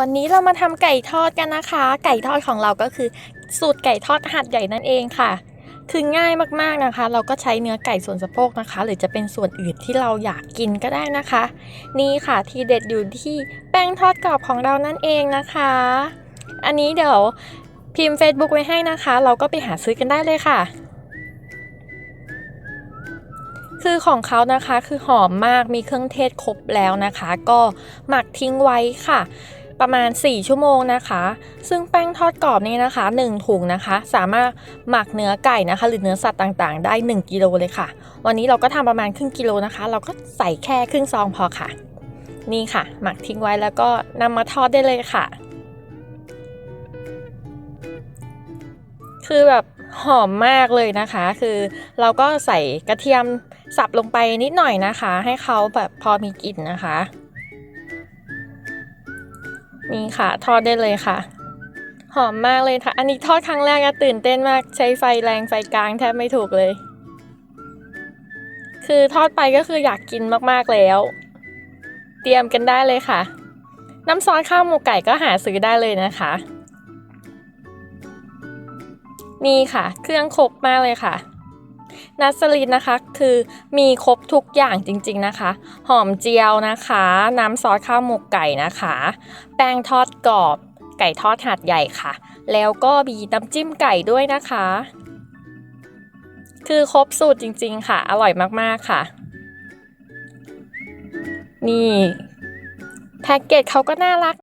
วันนี้เรามาทำไก่ทอดกันนะคะ ไก่ทอดของเราก็คือสูตรไก่ทอดหัดใหญ่นั่นเองค่ะ คือง่ายมากๆนะคะ เราก็ใช้เนื้อไก่ส่วนสะโพกนะคะ หรือจะเป็นส่วนอื่นที่เราอยากกินก็ได้นะคะ นี่ค่ะที่เด็ดอยู่ที่แป้งทอดกรอบของเรานั่นเองนะคะ อันนี้เดี๋ยวพิมพ์ Facebook ไว้ให้นะคะ เราก็ไปหาซื้อกันได้เลยค่ะ คือของเขานะคะคือหอมมากมีเครื่องเทศครบแล้วนะคะ ก็หมักทิ้งไว้ค่ะ ประมาณ 4 ชั่วโมงนะคะ ซึ่งแป้งทอดกรอบนี้นะคะ 1 ถุงนะคะ สามารถหมักเนื้อไก่นะคะ หรือเนื้อสัตว์ต่างๆ ได้ 1 กิโลเลยค่ะ วันนี้เราก็ทำประมาณครึ่งกิโลนะคะ เราก็ใส่แค่ครึ่งซองพอค่ะ นี่ค่ะ หมักทิ้งไว้แล้วก็นำมาทอดได้เลยค่ะ คือแบบหอมมากเลยนะคะ คือเราก็ใส่กระเทียมสับลงไปนิดหน่อยนะคะ ให้เขาแบบพอมีกลิ่นนะคะ นี่ค่ะ ทอดได้เลยค่ะ หอมมากเลยค่ะ อันนี้ทอดครั้งแรกอะตื่นเต้นมาก ใช้ไฟแรงไฟกลางแทบไม่ถูกเลย คือทอดไปก็คืออยากกินมากๆแล้ว เตรียมกันได้เลยค่ะ น้ำซอสข้าวหมูไก่ก็หาซื้อได้เลยนะคะ นี่ค่ะ เครื่องครบมากเลยค่ะ นัสลินนะคะคือมีครบทุกอย่างจริงๆนะคะ หอมเจียวนะคะ น้ำซอสข้าวหมกไก่นะคะ แป้งทอดกรอบ ไก่ทอดหัดใหญ่ค่ะ แล้วก็มีน้ำจิ้มไก่ด้วยนะคะ คือครบสูตรจริง ๆ ค่ะ อร่อยมากๆค่ะ นี่ แพ็กเกจเขาก็น่ารัก